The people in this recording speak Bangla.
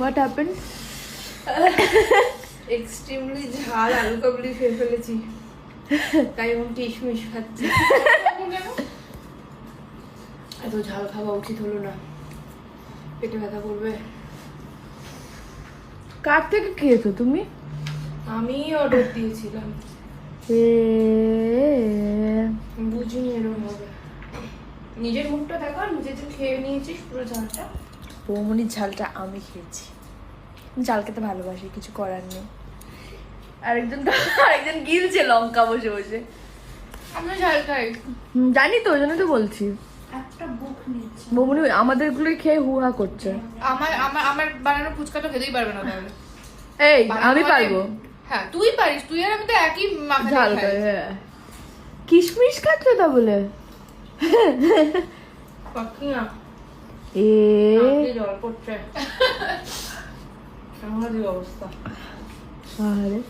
হোয়াট হ্যাপেন এক্সট্রিমলি ঝাল আলু কাবলি খেয়ে ফেলেছি। তাই এখন কিশমিশ খাচ্ছি। এত ঝাল খাওয়া উচিত হলো না। পেটে ব্যথা করবে। কার থেকে খেয়েছো তুমি? আমি অর্ডার দিয়েছিলাম। বুঝিনি এরকম হবে। নিজের মুখটা দেখো নিজে যে খেয়ে নিয়েছিস পুরো ঝালটা। বৌমনির ঝালটা আমি খেয়েছি। ঝাল খেতে ভালোবাসি কিছু করার নেই। আরেকজন আরেকজন গিলছে লঙ্কা বসে বসে। আমিও ঝাল খাই। জানি তো ওই জন্য তো বলছি। একটা বুক নিচ্ছে। বৌমনি আমাদেরগুলোই খেয়ে হুহা করছে। আমার আমার আমার বানানো ফুচকা তো খেতেই পারবে না তাহলে। এই আমি মানে- পারব। হ্যাঁ তুই পারিস তুই আর আমি তো একই মাখা ঝাল খাই। হ্যাঁ। কিশমিশ খাচ্ছ তা বলে? এ জল পড়ছে। 강아지가 없어. 아, 그래?